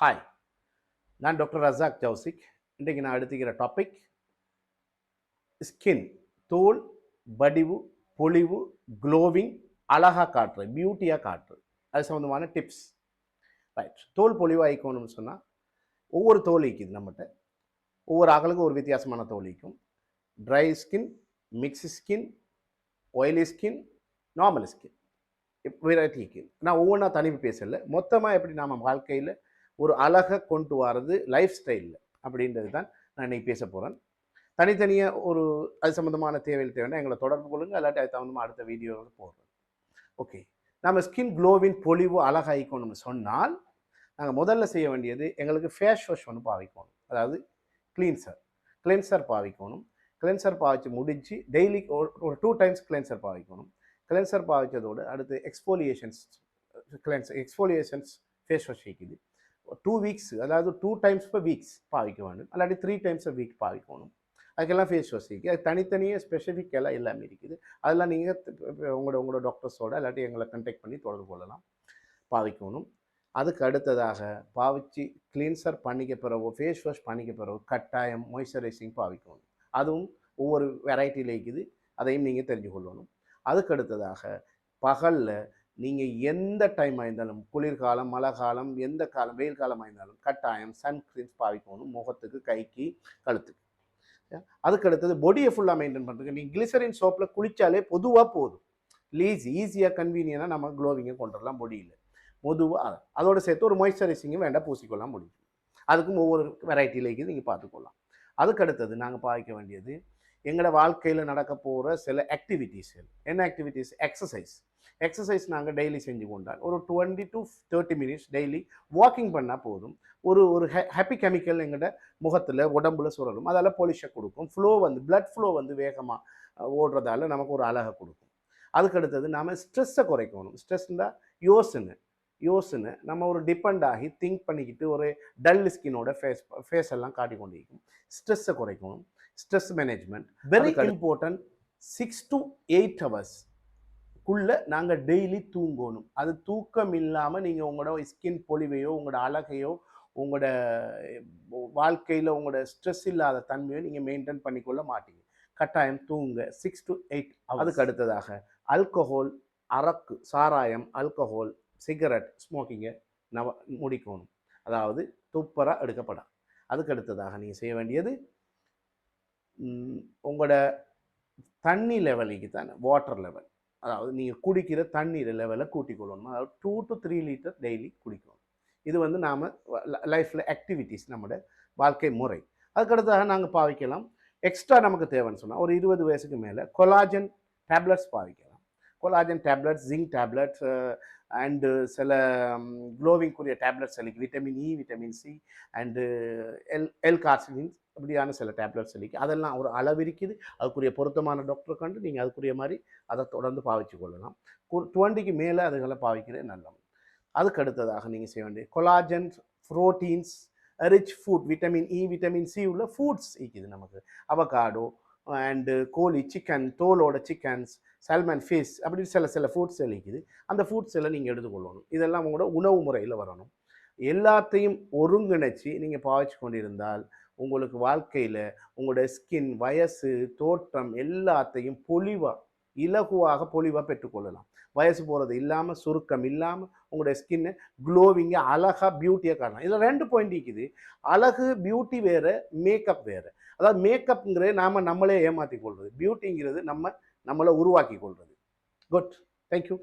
Hi நான் doctor Razak ஜவுசிக் இன்றைக்கு நான் எடுத்துக்கிற டாபிக் ஸ்கின் தோல் வடிவு பொலிவு க்ளோவிங் அழகாக காற்று பியூட்டியாக காட்டுறது அது சம்மந்தமான டிப்ஸ் ரைட் தோல் பொலிவு ஆயிக்கணும்னு சொன்னால் ஒவ்வொரு தோல் ஈக்குது நம்மகிட்ட. ஒவ்வொரு ஆக்களுக்கும் ஒரு வித்தியாசமான தோல் ஈக்கும் dry skin mix skin oily skin normal skin variety skin நான் ஒவ்வொன்றா தனிப்பு பேசலை. மொத்தமாக எப்படி நாம் வாழ்க்கையில் ஒரு அழகை கொண்டு வர்றது லைஃப் ஸ்டைலில் அப்படின்றது தான் நான் இன்னைக்கு பேச போகிறேன் தனித்தனியாக ஒரு அது சம்மந்தமான தேவையில் தேவைன்னா எங்களை தொடர்பு கொள்ளுங்கள் இல்லாட்டி அது சம்மந்தமாக அடுத்த வீடியோவில் போடுறோம் ஓகே நம்ம ஸ்கின் க்ளோவின் பொலிவு அழகாகிக்கணும்னு சொன்னால் நாங்கள் முதல்ல செய்ய வேண்டியது எங்களுக்கு ஃபேஸ் வாஷ் ஒன்று பாவிக்கணும். அதாவது கிளீன்சர் கிளென்சர் பாவிக்கணும். கிளென்சர் பாவிச்சு முடிஞ்சு டெய்லி ஒரு டூ டைம்ஸ் கிளென்சர் பாவிக்கணும். கிளென்சர் பாவிச்சதோடு அடுத்து exfoliations cleanser exfoliations face wash வைக்குது டூ வீக்ஸ் அதாவது டூ டைம்ஸ் per வீக்ஸ் பாவிக்க வேண்டும். அல்லாட்டி த்ரீ டைம்ஸ் வீக் பாவிக்கணும் அதுக்கெல்லாம் ஃபேஸ் வாஷ் இருக்குது அது தனித்தனியாக ஸ்பெசிஃபிக் எல்லாம் எல்லாமே இருக்குது. அதெல்லாம் நீங்கள் உங்களோட உங்களோட டாக்டர்ஸோட இல்லாட்டி எங்களை கண்டெக்ட் பண்ணி தொடர்பு கொள்ளலாம். பாவிக்கணும் அதுக்கு அடுத்ததாக பாவிச்சு கிளீன்சர் பண்ணிக்க பிறகு ஃபேஸ் வாஷ் பண்ணிக்க பிறகு கட்டாயம் மாய்ஸ்சரைசிங் பாவிக்கணும் அதுவும் ஒவ்வொரு வெரைட்டியில் இருக்குது. அதையும் நீங்கள் தெரிஞ்சு கொள்ளணும் அதுக்கு அடுத்ததாக பகலில் நீங்கள் எந்த டைம் ஆயிருந்தாலும் குளிர்காலம் மழை காலம் எந்த காலம் வெயில் காலமாக இருந்தாலும் கட்டாயம் சன்ஸ்க்ரீன்ஸ் பாவிக்கணும் முகத்துக்கு கைக்கு கழுத்துக்கு. அதுக்கு அடுத்தது பொடியை ஃபுல்லாக மெயின்டைன் பண்ணுறதுக்கு நீங்கள் கிளிசரின் சோப்பில் குளித்தாலே பொதுவாக போதும். லீஸ் ஈஸியாக கன்வீனியனாக நம்ம க்ளோவிங்கை கொண்டு வரலாம் பொடியில் பொதுவாக அதோட சேர்த்து ஒரு மாய்ஸ்சரைசிங்கும் வேண்டாம் பூசிக்கொள்ளலாம் முடியும் அதுக்கும் ஒவ்வொரு வெரைட்டியில் இருக்குது நீங்கள் பார்த்துக்கொள்ளலாம். அதுக்கு அடுத்தது நாங்கள் பாவிக்க வேண்டியது எங்களோட வாழ்க்கையில் நடக்க போகிற சில ஆக்டிவிட்டீஸ்கள் என்ன ஆக்டிவிட்டீஸ் எக்ஸசைஸ் எக்ஸசைஸ் நாங்கள் டெய்லி செஞ்சு கொண்டால். ஒரு twenty to thirty minutes daily walking பண்ணால் போதும். ஒரு ஒரு ஹாப்பி கெமிக்கல் எங்கள்கிட்ட முகத்தில் உடம்புல சுழலும் அதால் பொலிஷை கொடுக்கும். ஃப்ளோ வந்து பிளட் ஃப்ளோ வந்து வேகமாக ஓடுறதால நமக்கு ஒரு அழகை கொடுக்கும். அதுக்கு அடுத்தது நாம் ஸ்ட்ரெஸ்ஸை குறைக்கணும். ஸ்ட்ரெஸ்னா யோசனை. யோசனை. நம்ம ஒரு டிபெண்ட் ஆகி திங்க் பண்ணிக்கிட்டு ஒரு டல் ஸ்கின்னோட ஃபேஸ் ஃபேஸ் எல்லாம் காட்டி இருக்கும் ஸ்ட்ரெஸ்ஸை குறைக்கணும். Stress management very important six to eight hours குள்ள நாங்கள் டெய்லி தூங்கணும். அது தூக்கம் இல்லாமல் நீங்கள் உங்களோட ஸ்கின் பொலிவையோ உங்களோட அழகையோ உங்களோட வாழ்க்கையில் உங்களோட ஸ்ட்ரெஸ் இல்லாத தன்மையோ நீங்கள் மெயின்டைன் பண்ணிக்கொள்ள மாட்டீங்க. கட்டாயம் தூங்க. சிக்ஸ் டு எயிட் அதுக்கு அடுத்ததாக அல்கஹால் அரக்கு சாராயம் அல்கஹால் சிகரெட் ஸ்மோக்கிங்கை நவ முடிக்கணும். அதாவது துப்பராக எடுக்கப்படாது அதுக்கு அடுத்ததாக நீங்கள் செய்ய வேண்டியது உங்களோட தண்ணி லெவலுக்கு தானே வாட்டர் லெவல் அதாவது நீங்கள் குடிக்கிற தண்ணீர் லெவலை கூட்டிக் கொள்ளணும். அதாவது two to three litre daily குடிக்கணும். இது வந்து நாம் லைஃப்பில் ஆக்டிவிட்டீஸ் நம்மளோட வாழ்க்கை முறை. அதுக்கடுத்தாக நாங்கள் பாவிக்கலாம். எக்ஸ்ட்ரா நமக்கு தேவைன்னு சொன்னால் ஒரு இருபது வயசுக்கு மேலே collagen tablets பாவிக்கலாம். Collagen tablets zinc tablets and சில க்ளோவிங்குரிய tablets அளிக்கு vitamin E vitamin C and L L கார்சின் அப்படியான சில டேப்லெட்ஸ் அளிக்கு அதெல்லாம் ஒரு அளவு இருக்குது அதுக்குரிய பொருத்தமான டாக்டர் கண்டு நீங்கள் அதுக்குரிய மாதிரி அதை தொடர்ந்து பாவிச்சு கொள்ளலாம். டுவெண்ட்டிக்கு மேலே அதுகளை பாவிக்கிறது நல்லது. அதுக்கு அடுத்ததாக நீங்கள் செய்ய வேண்டிய collagen proteins rich food vitamin E vitamin C உள்ள ஃபுட்ஸ் இருக்குது நமக்கு. அவகாடோ அண்டு uh, கோழி சிக்கன் தோலோட சிக்கன்ஸ் சல்மன் ஃபிஷ் அப்படின்னு சில சில ஃபுட்ஸ் இருக்குது அந்த ஃபுட்ஸ் எல்லாம் நீங்கள் எடுத்துக்கொள்ளணும். இதெல்லாம் உங்களோட உணவு முறையில் வரணும். எல்லாத்தையும் ஒருங்கிணைச்சி நீங்கள் பாவிச்சு கொண்டிருந்தால் உங்களுக்கு வாழ்க்கையில் உங்களோட ஸ்கின் வயசு தோற்றம் எல்லாத்தையும் பொலிவாக இலகுவாக பொலிவாக பெற்றுக்கொள்ளலாம். வயசு போகிறது இல்லாமல் சுருக்கம் இல்லாமல் உங்களுடைய ஸ்கின்னு க்ளோவிங்காக அழகாக பியூட்டியாக காணலாம். இதில் ரெண்டு பாயிண்ட் இருக்குது அழகு பியூட்டி வேறு மேக்கப் வேறு. அதாவது மேக்கப்ங்கிறது நாம் நம்மளே ஏமாற்றி கொள்வது. பியூட்டிங்கிறது நம்ம நம்மளை உருவாக்கி கொள்வது. Good thank you